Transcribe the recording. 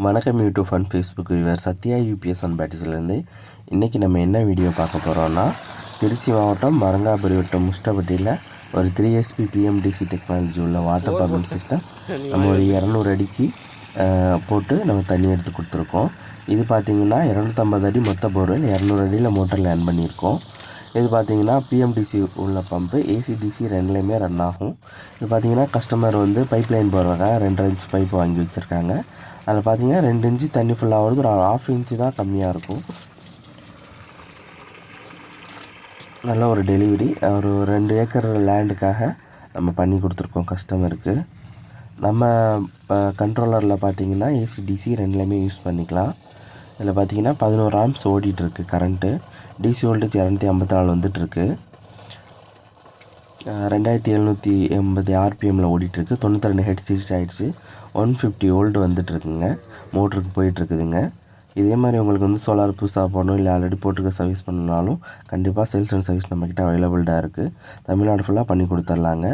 வணக்கம் YouTube and Facebook viewer Sathya UPS and பேட்டிஸ்லேருந்து இன்றைக்கி நம்ம என்ன வீடியோ பார்க்க போகிறோன்னா திருச்சி மாவட்டம் மரங்காபுரி வட்டம் முஷ்டப்பட்டியில் ஒரு த்ரீ எஸ்பி பிஎம்டிசி டெக்னாலஜி உள்ள வாட்டர் பம்பிங் சிஸ்டம் நம்ம ஒரு இரநூறு அடிக்கு போட்டு நம்ம தண்ணி எடுத்து கொடுத்துருக்கோம். இது பார்த்திங்கன்னா இரநூத்தம்பது அடி மொத்த போர்வெல் இரநூறு அடியில் மோட்டர் லேண்ட் பண்ணியிருக்கோம். இது பார்த்தீங்கன்னா பிஎம்டிசி உள்ள பம்பு ஏசிடிசி ரெண்டுலேயுமே ரன் ஆகும். இது பார்த்தீங்கன்னா கஸ்டமர் வந்து பைப் லைன் போடுறதுக்காக ரெண்டரை இன்ச் பைப் வாங்கி வச்சுருக்காங்க. அதில் பார்த்தீங்கன்னா ரெண்டு இன்ச்சு தண்ணி ஃபுல்லாக வருது ஒரு ஆஃப் இன்ச்சு தான் கம்மியாக இருக்கும். நல்ல ஒரு டெலிவரி ஒரு ரெண்டு ஏக்கர் லேண்டுக்காக நம்ம பண்ணி கொடுத்துருக்கோம் கஸ்டமருக்கு நம்ம இப்போ கண்ட்ரோலரில் பார்த்தீங்கன்னா ஏசிடிசி ரெண்டுலேயுமே யூஸ் பண்ணிக்கலாம். இதில் பார்த்தீங்கன்னா பதினோரு ஆம்ஸ் ஓடிட்டுருக்கு கரண்ட்டு. டிசி வோல்டேஜ் இரநூத்தி ஐம்பத்தி நாலு வந்துட்டுருக்கு. ரெண்டாயிரத்தி எழுநூற்றி எண்பது ஆர்பிஎம்மில் ஓடிட்டுருக்கு. தொண்ணூற்றி ரெண்டு ஹெட் சீட்ஸ் ஆகிடுச்சு ஒன் ஃபிஃப்டி ஓல்டு வந்துட்டுருக்குங்க. மோட்டருக்கு போயிட்டுருக்குதுங்க. இதே மாதிரி உங்களுக்கு வந்து சோலார் புதுசாக போடணும் இல்லை ஆல்ரெடி போட்டிருக்க சர்வீஸ் பண்ணனாலும் கண்டிப்பாக சேல்ஸ் அண்ட் சர்வீஸ் நம்மக்கிட்ட அவைலபிள்டாக இருக்குது தமிழ்நாடு ஃபுல்லாக பண்ணி கொடுத்துர்லாங்க.